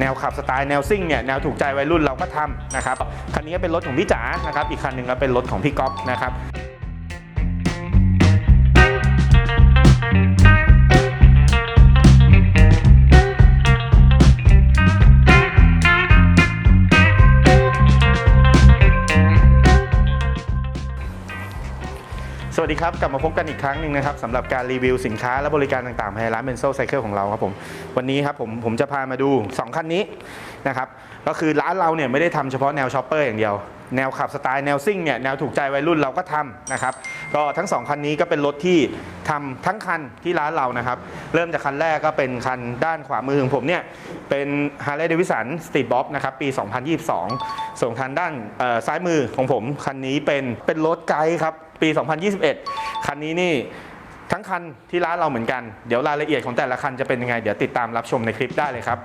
แนวขับสไตล์แนวซิ่งเนี่ยแนวถูกใจวัยรุ่นเราก็ทำนะครับคันนี้เป็นรถของพี่จ๋านะครับอีกคันหนึ่งก็เป็นรถของพี่ก๊อฟนะครับ วัสดีครับ กลับมาพบกันอีกครั้งหนึ่งนะครับสำหรับการรีวิวสินค้าและบริการต่างๆภายในร้านเบนโซไซเคิลของเราครับผมวันนี้ครับผมผมจะพามาดู 2 คันนี้นะครับก็คือร้านเราเนี่ยไม่ได้ทำเฉพาะแนวช็อปเปอร์อย่างเดียว แนวขับสไตล์แนวซิ่งเนี่ยแนวถูกใจวัยรุ่นเราก็ทำนะครับก็ทั้ง 2 คันนี้ก็เป็นรถที่ทำทั้งคันที่ร้านเรานะครับเริ่มจากคันแรกก็เป็นคันด้านขวามือของผมเนี่ยเป็น Harley Davidson Street Bob นะครับปี 2022 ส่วนคันด้านซ้ายมือของผม คันนี้เป็นเป็นรถไกด์ครับ ปี 2021 คันนี้นี่ทั้งคันที่ร้านเราเหมือนกัน เดี๋ยวรายละเอียดของแต่ละคันจะเป็นยังไง เดี๋ยวติดตามรับชมในคลิปได้เลยครับ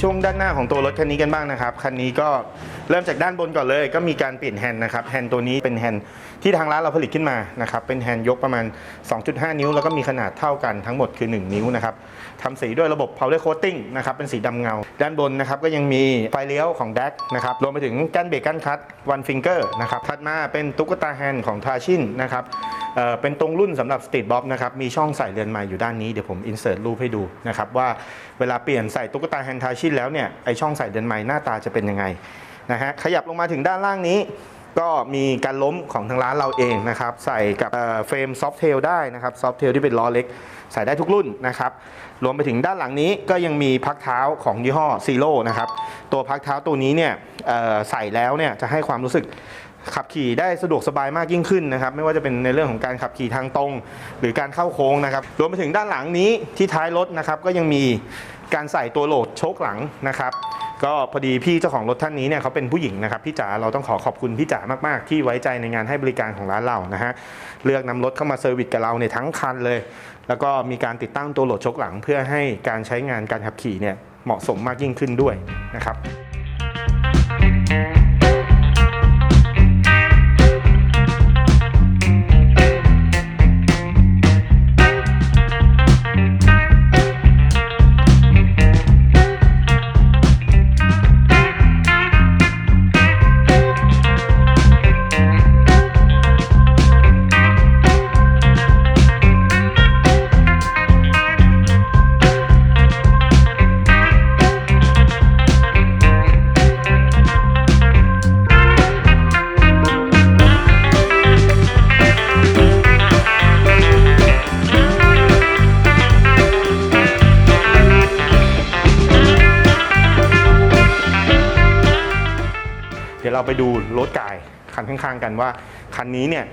ช่วงด้านหน้าของตัวรถคันนี้กันบ้างนะครับ คันนี้ก็เริ่มจากด้านบนก่อนเลย ก็มีการเปลี่ยนแฮนด์นะครับ แฮนด์ตัวนี้เป็นแฮนด์ที่ทางร้านเราผลิตขึ้นมานะครับ เป็นแฮนด์ยกประมาณ 2.5 นิ้ว แล้วก็มีขนาดเท่ากันทั้งหมดคือ 1 นิ้วนะครับทำสีด้วยระบบ powder coating นะครับ เป็นสีดำเงา ด้านบนนะครับก็ยังมีไฟเลี้ยวของ DAC นะครับ รวมไปถึงก้านเบรกก้านคัต one finger นะครับ ถัดมาเป็นตุ๊กตาแฮนด์ของทาชินนะครับ เป็นตรงรุ่นสำหรับสตรีทบ๊อบนะครับมีช่องใส่เรือนไม้อยู่ด้านนี้เดี๋ยวผมอินเสิร์ตรูปให้ดูนะครับว่าเวลาเปลี่ยนใส่ตุ๊กตาแฮนด์ทาชินแล้วเนี่ยไอช่องใส่เรือนไม้หน้าตาจะเป็นยังไงนะฮะขยับลงมาถึงด้านล่างนี้ก็มีการล้มของทางร้านเราเองนะครับใส่กับเฟรมซอฟเทลได้นะครับซอฟเทลที่เป็นล้อเล็ก ใส่ได้ทุกรุ่นนะครับรวมไปถึงด้านหลังนี้ก็ยังมีพักเท้าของยี่ห้อซีโร่นะครับตัวพักเท้าตัวนี้เนี่ยใส่แล้วเนี่ยจะให้ความรู้สึก ขับขี่ได้สะดวกสบายมากยิ่งขึ้นนะครับไม่ว่าจะเป็นในเรื่องของการขับขี่ทางตรง หรือการเข้าโค้งนะครับรวมไปถึงด้านหลังนี้ที่ท้ายรถนะครับก็ยังมีการใส่ตัวโหลดโชคหลังนะครับก็พอดีพี่เจ้าของรถท่านนี้เนี่ยเขาเป็นผู้หญิงนะครับพี่จ๋าเราต้องขอขอบคุณพี่จ๋ามาก ๆ ที่ไว้ใจในงานให้บริการของร้านเรานะฮะเลือกนำรถเข้ามาเซอร์วิสกับเราในทั้งคันเลย แล้วก็มีการติดตั้งตัวโหลดชคหลัง เพื่อให้การใช้งานการขับขี่เนี่ยเหมาะสมมากยิ่งขึ้นด้วยนะครับ เดี๋ยวเราไปดูรถกายคันข้างๆกันว่า คันนี้เนี่ย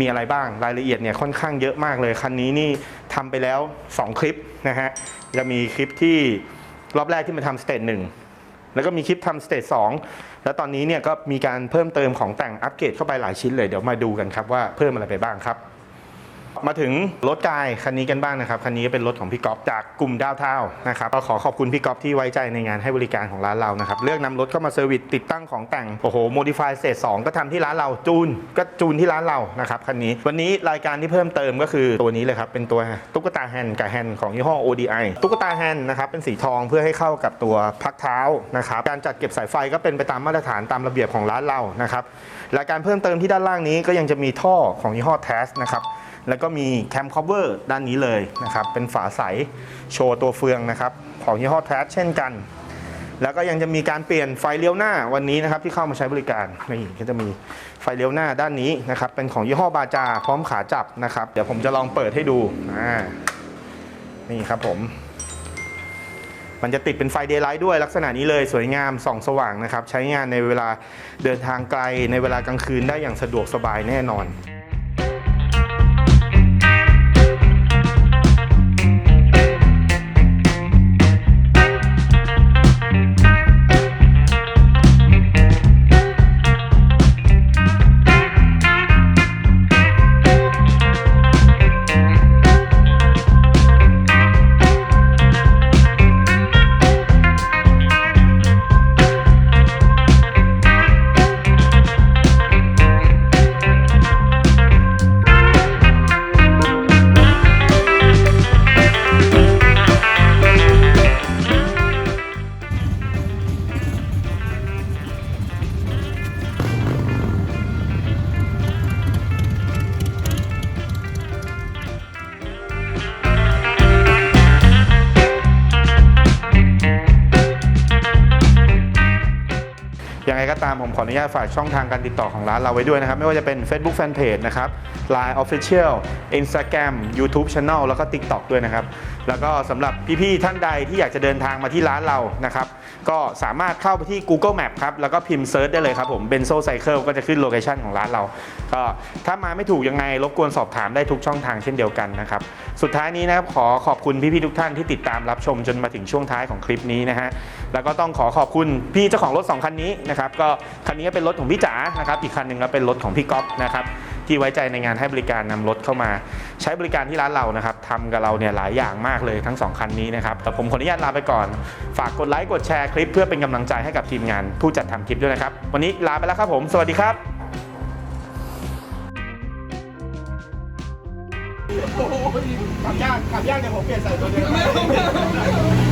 มีอะไรบ้างรายละเอียดเนี่ยค่อนข้างเยอะมากเลย คันนี้นี่ทำไปแล้ว 2 คลิปนะฮะจะมีคลิปที่รอบแรกที่มาทำสเตจหนึ่งแล้วก็มีคลิปทำสเตจสองแล้วตอนนี้เนี่ยก็มีการเพิ่มเติมของแต่งอัปเกรดเข้าไปหลายชิ้นเลยเดี๋ยวมาดูกันครับว่าเพิ่มอะไรไปบ้างครับ มาถึงรถกายคันนี้กันบ้างนะครับ คันนี้เป็นรถของพี่ก๊อฟจากกลุ่มดาวเท่านะครับก็ขอขอบคุณพี่ก๊อฟที่ไว้ใจในงานให้บริการของร้านเรานะครับ เลือกนำรถเข้ามาเซอร์วิสติดตั้งของแต่ง โอ้โหโมดิฟายเศษ2ก็ทำที่ร้านเราจูน ก็จูนที่ร้านเรานะครับคันนี้ วันนี้รายการที่เพิ่มเติมก็คือตัวนี้เลยครับ เป็นตัวตุ๊กตาแฮนด์กับแฮนด์ของยี่ห้อ ODI ตุ๊กตาแฮนด์นะครับเป็นสีทองเพื่อให้เข้ากับตัวพักเท้านะครับการจัดเก็บสายไฟก็เป็นไปตามมาตรฐานตามระเบียบของร้านเรานะครับรายการเพิ่มเติมที่ด้านล่างนี้ก็ยังจะมีท่อของยี่ห้อ t a s นะครับ แล้วก็มีแคมคอเวอร์ด้านนี้เลยนะครับ เป็นฝาใสโชว์ตัวเฟืองนะครับ ของยี่ห้อแทสเช่นกัน แล้วก็ยังจะมีการเปลี่ยนไฟเลี้ยวหน้าวันนี้นะครับที่เข้ามาใช้บริการนี่ก็จะมีไฟเลี้ยวหน้าด้านนี้นะครับ เป็นของยี่ห้อบาจา พร้อมขาจับนะครับ เดี๋ยวผมจะลองเปิดให้ดูอ่านี่ครับผมมันจะติดเป็นไฟเดย์ไลท์ด้วยลักษณะนี้เลยสวยงามส่องสว่างนะครับ ใช้งานในเวลาเดินทางไกลในเวลากลางคืนได้อย่างสะดวกสบายแน่นอน ตามผมขออนุญาตฝากช่องทางการติดต่อของร้านเราไว้ด้วยนะครับ ไม่ว่าจะเป็น Facebook Fanpage นะครับ Line Official Instagram YouTube Channel แล้วก็ TikTok ด้วยนะครับ แล้วก็สำหรับพี่ๆท่านใดที่อยากจะเดินทางมาที่ร้านเรานะครับ ก็สามารถเข้าไปที่ Google Map ครับ แล้วก็พิมพ์เซิร์ชได้เลยครับผม Benzo Cycle ก็จะขึ้นโลเคชันของร้านเราก็ถ้ามาไม่ถูกยังไงรบกวนสอบถามได้ทุกช่องทางเช่นเดียวกันนะครับสุดท้ายนี้นะครับขอขอบคุณพี่ๆทุกท่านที่ติดตามรับชมจนมาถึงช่วงท้ายของคลิปนี้นะฮะแล้วก็ต้องขอขอบคุณพี่เจ้าของรถ2คันนี้นะครับก็คันนี้ก็เป็นรถของพี่จ๋านะครับอีกคันหนึ่งก็เป็นรถของพี่ก๊อฟนะครับที่ไว้ใจในงานให้บริการนำรถเข้ามา ใช้บริการที่ร้านเรานะครับทำกับเราเนี่ยหลายอย่างมากเลยทั้ง 2 คันนี้นะครับแต่ผมขออนุญาตลาไปก่อน ฝากกดไลค์กดแชร์คลิปเพื่อเป็นกำลังใจให้กับทีมงาน ผู้จัดทำคลิปด้วยนะครับ วันนี้ลาไปแล้วครับผม สวัสดีครับขับยากขับยากเดี๋ยวผมเปลี่ยนใส่ตัวเดิม